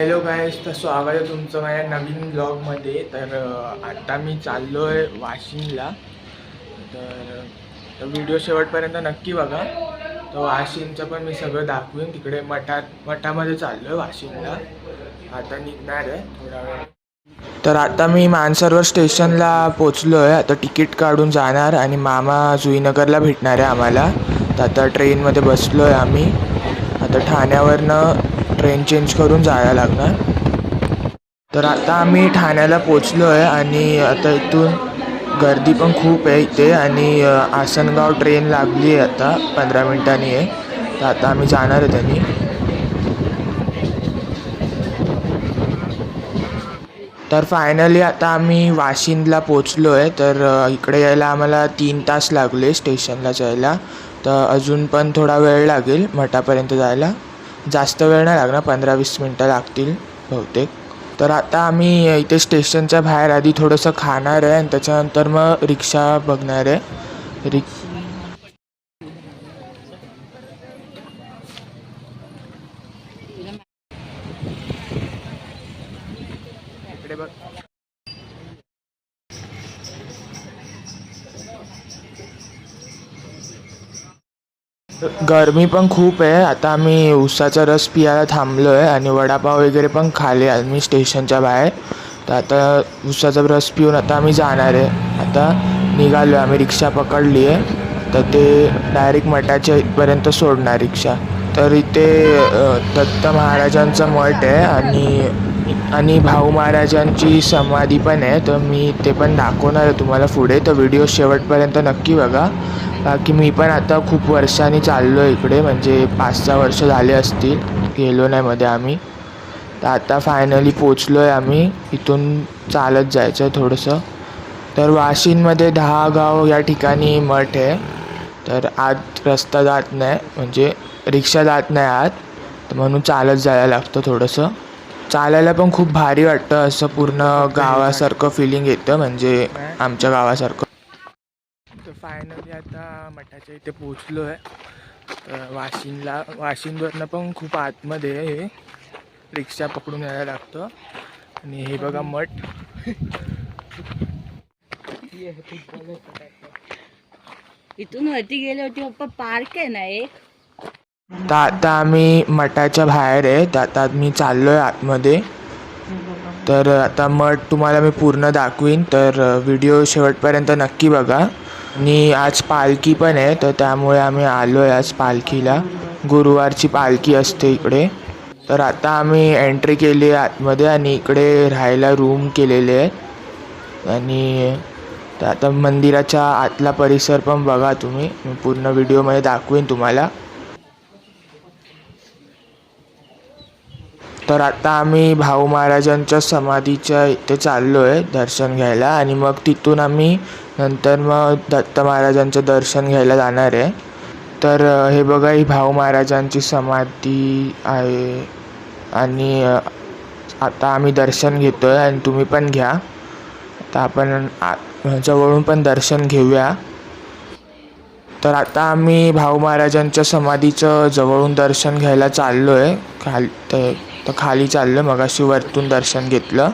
Hello guys तर स्वागत आहे तुमचं माझ्या नवीन ब्लॉगमध्ये तर आत्ता मी चाललो आहे वाशिमला. तर तर व्हिडिओ शेवटपर्यंत नक्की बघा. तर वाशिमचं पण मी सगळं दाखवीन. तिकडे मठात मठामध्ये चाललो आहे वाशिमला. आता निघणार आहे थोडा वेळ. तर आता मी मानसरोवर स्टेशनला पोचलो आहे आता तिकीट काढून जाणार आणि मामा जुईनगरला भेटणार आहे आम्हाला. तर आता ट्रेनमध्ये बसलो आहे आम्ही. आता ठाण्यावरनं ट्रेन चेंज करून जायला लागणार. तर आता आम्ही ठाण्याला पोचलो आहे आणि आता इथून गर्दी पण खूप आहे इथे आणि आसनगाव ट्रेन लागली आहे आता पंधरा मिनटांनी आहे. तर आता आम्ही जाणार आहे त्यांनी. तर फायनली आता आम्ही वाशिंदला पोचलो आहे तर इकडे यायला आम्हाला तीन तास लागले स्टेशनला जायला. तर अजून पण थोडा वेळ लागेल मठापर्यंत जायला. जास्त वेळ नाही लागणार पंधरा वीस मिनटं लागतील बहुतेक. तर आता आम्ही इथे स्टेशनच्या बाहेर आधी थोडंसं खाणार आहे आणि त्याच्यानंतर मग रिक्षा बघणार आहे. रिक इकडे बघ गरमी पण खूप आहे. आता आम्ही उसाचा रस पियाला थांबलो आहे आणि वडापाव वगैरे पण खाले आम्ही स्टेशनच्या बाहेर. तर आता उसाचा रस पिऊन आता आम्ही जाणार आहे. आता निघालो आम्ही रिक्षा पकडली आहे तर ते डायरेक्ट मठाच्या इथपर्यंत सोडणार रिक्षा. तर इथे दत्त महाराजांचा मठ आहे आणि आणि भाऊ महाराजांची समाधी पण आहे तर मी ते पण दाखवणार आहे तुम्हाला पुढे. तर व्हिडिओ शेवटपर्यंत नक्की बघा. बाकी मी पण आता खूप वर्षांनी चाललो आहे इकडे म्हणजे पाच सहा वर्ष झाले असतील. गेलो नाही मध्ये आम्ही. तर आता फायनली पोचलो आहे आम्ही. इथून चालत जायचं आहे थोडंसं. तर वाशिंदमध्ये दहा गाव या ठिकाणी मठ आहे. तर आत रस्ता जात नाही म्हणजे रिक्षा जात नाही आत. तर म्हणून चालत जायला लागतं थोडंसं. चालायला पण खूप भारी वाटतं. असं पूर्ण गावासारखं फिलिंग येतं. म्हणजे आमच्या गावासारखं. तर फायनली आता मठाच्या इथे पोचलो आहे. तर वाशिंदला वाशिंदवरनं पण खूप आतमध्ये आहे हे रिक्षा पकडून यायला लागतं. आणि हे बघा मठ. इथून वरती गेले होते पप्पा पार्क आहे ना एक? तर आता आम्ही मठाच्या बाहेर आहे. तर आता मी चाललो आहे आतमध्ये. तर आता मठ तुम्हाला मी पूर्ण दाखवीन. तर व्हिडिओ शेवटपर्यंत नक्की बघा. आणि आज पालखी पण आहे तर त्यामुळे आम्ही आलो आहे आज पालखीला. गुरुवारची पालखी असते इकडे. तर आता आम्ही एंट्री केली आहे आतमध्ये आणि इकडे राहायला रूम केलेले आहेत. आणि तर आता मंदिराच्या आतला परिसर पण बघा तुम्ही. मी पूर्ण व्हिडिओमध्ये दाखवीन तुम्हाला. तर आता आम्ही भाऊ महाराजांच्या समाधीच्या इथे चाललो आहे दर्शन घ्यायला आणि मग तिथून आम्ही नंतर मग दत्त महाराजांचं दर्शन घ्यायला जाणार आहे. तर हे बघा ही भाऊ महाराजांची समाधी आहे आणि आता आम्ही दर्शन घेतो आहे आणि तुम्ही पण घ्या. आता आपण जवळून पण दर्शन घेऊया. तर आता आम्ही भाऊ महाराजांच्या समाधीचं जवळून दर्शन घ्यायला चाललो आहे खाल तर तर खाली चाललं मगाशी वरतून दर्शन घेतलं.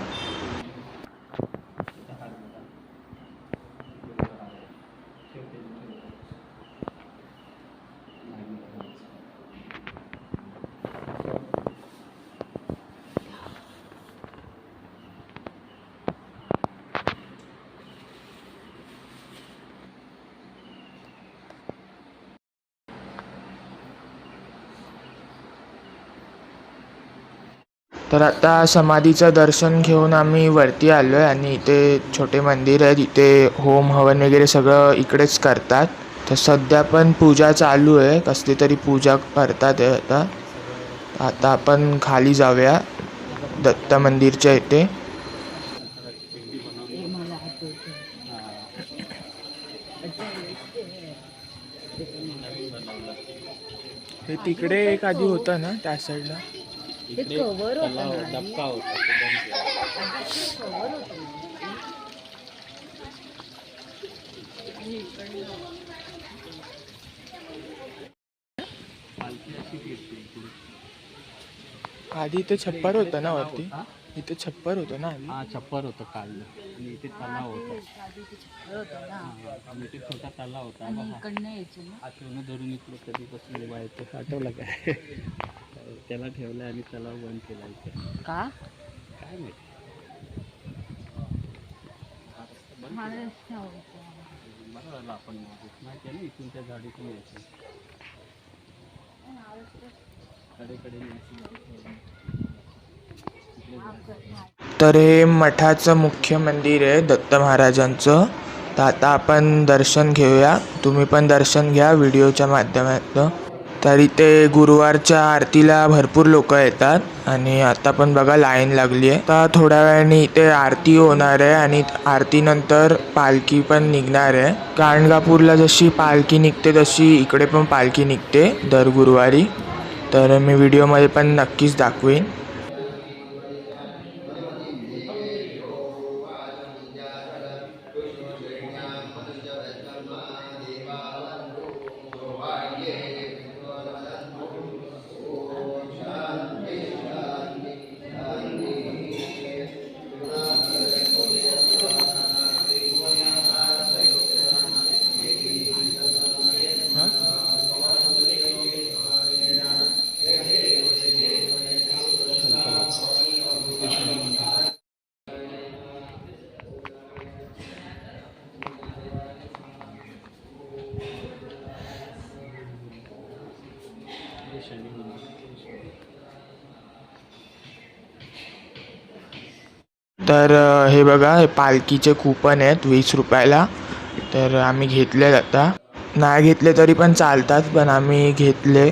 तर आता समाधीचं दर्शन घेऊन आम्ही वरती आलो आहे आणि इथे छोटे मंदिर आहे तिथे होम हवन वगैरे सगळं इकडेच करतात. तर सध्या पण पूजा चालू आहे. कसली तरी पूजा करतात आहे आता. आता आपण खाली जाऊया. दत्त मंदिरच्या इथे. हे तिकडे एक आधी होतं ना त्या साईडला ते होतं ना आधी. धक्का होता तो बंद केला. कवर होतं ना. पालखी अशी फिरते इकडे. आधी इथे छप्पर होतं ना वरती इथे छप्पर होतं ना आधी हा छप्पर होतं काढलं आणि इथे तलाव होता आणि इथे छोटा तलाव होता आणि बघा. इकडनं यायचं ना हा ठेवणं धरून इकडे कधीपासून उभा येतो आठवलं काय त्याला ठेवलं आणि तलाव बंद केला इथे. का? काय माहिती? बरं झालं आपण माहिती आहे ना इथून त्या झाडीतून यायचं कडेकडे. तर हे मठाचं मुख्य मंदिर आहे दत्त महाराजांचं. तर आता आपण दर्शन घेऊया. तुम्ही पण दर्शन घ्या व्हिडिओच्या माध्यमातून. तर इथे गुरुवारच्या आरतीला भरपूर लोक येतात. आणि आता पण बघा लाईन लागली आहे. आता थोड्या वेळाने इथे आरती होणार आहे आणि आरतीनंतर पालखी पण निघणार आहे. काणगापूरला जशी पालखी निघते तशी इकडे पण पालखी निघते दर गुरुवारी. तर मी व्हिडिओमध्ये पण नक्कीच दाखवीन. तर हे बघा हे पालखीचे कूपन आहेत वीस रुपयाला. तर आम्ही घेतले आता. नाही घेतले तरी पण चालतात पण आम्ही घेतले.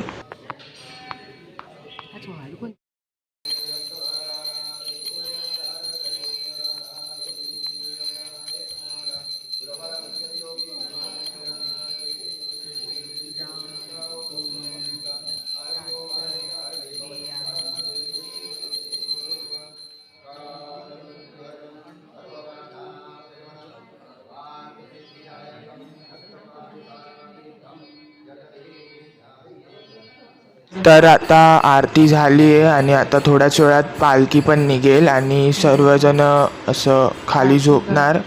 तर आता आरती झाली आहे आणि आता थोड्याच वेळात पालखी पण निघेल आणि सर्वजण असं खाली झोपणार.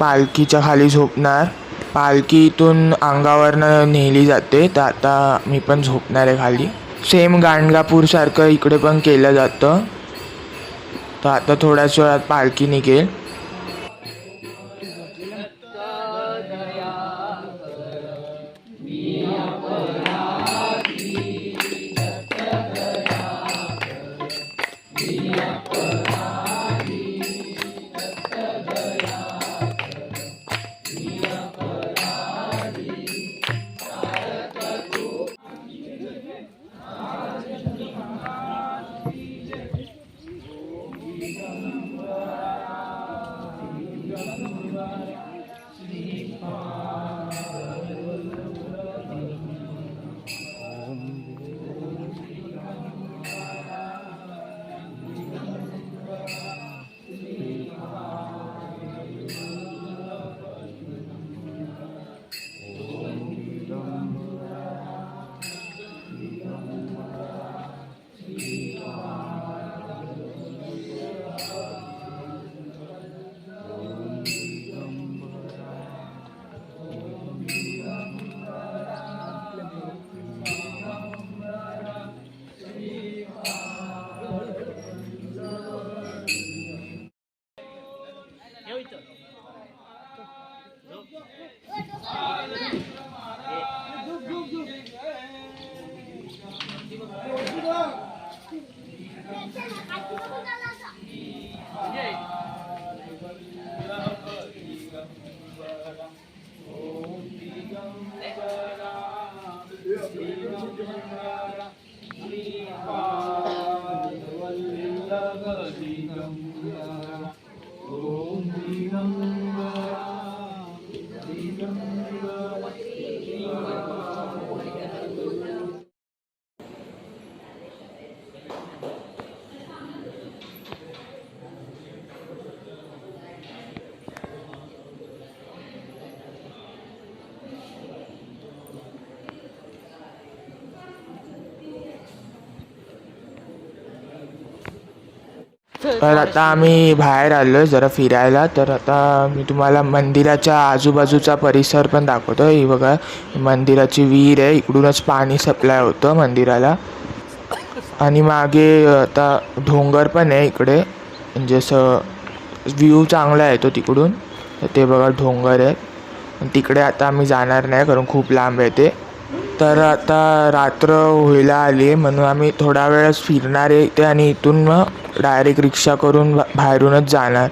पालखीच्या खाली झोपणार. पालखी इथून अंगावरनं नेली जाते तर आता मी पण झोपणार आहे खाली. सेम गाणगापूरसारखं इकडे पण केलं जातं. तर आता थोड्याच वेळात पालखी निघेल. तर आता आम्ही बाहेर आलो आहे जरा फिरायला. तर आता मी तुम्हाला मंदिराच्या आजूबाजूचा परिसर पण दाखवतो ही बघा मंदिराची विहीर आहे. इकडूनच पाणी सप्लाय होतं मंदिराला. आणि मागे आता डोंगर पण आहे इकडे. म्हणजे असं व्ह्यू चांगला येतो तिकडून. तर ते बघा डोंगर आहे. तिकडे आता आम्ही जाणार नाही कारण खूप लांब आहे ते. तर आता रात्र व्हायला आली आहे म्हणून आम्ही थोडा वेळच फिरणार आहे इथे आणि इथून मग डायरेक्ट रिक्षा करून बाहेरूनच जाणार.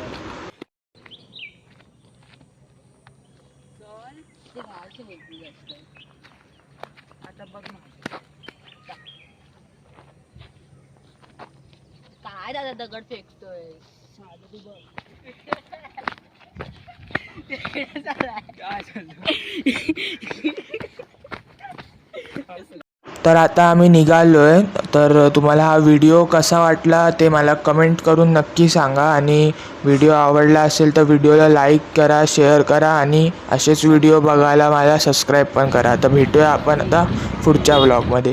आता बघ ना. काय दादा दगड फेकतोय? बघ. तर आता आम्ही निघालो आहे तर तुम्हाला हा व्हिडिओ कसा वाटला ते मला कमेंट करून नक्की सांगा. आणि व्हिडिओ आवडला असेल तर व्हिडिओला लाईक करा शेअर करा आणि असेच व्हिडिओ बघायला मला सबस्क्राईब पण करा. तर भेटूया आपण आता पुढच्या ब्लॉगमध्ये.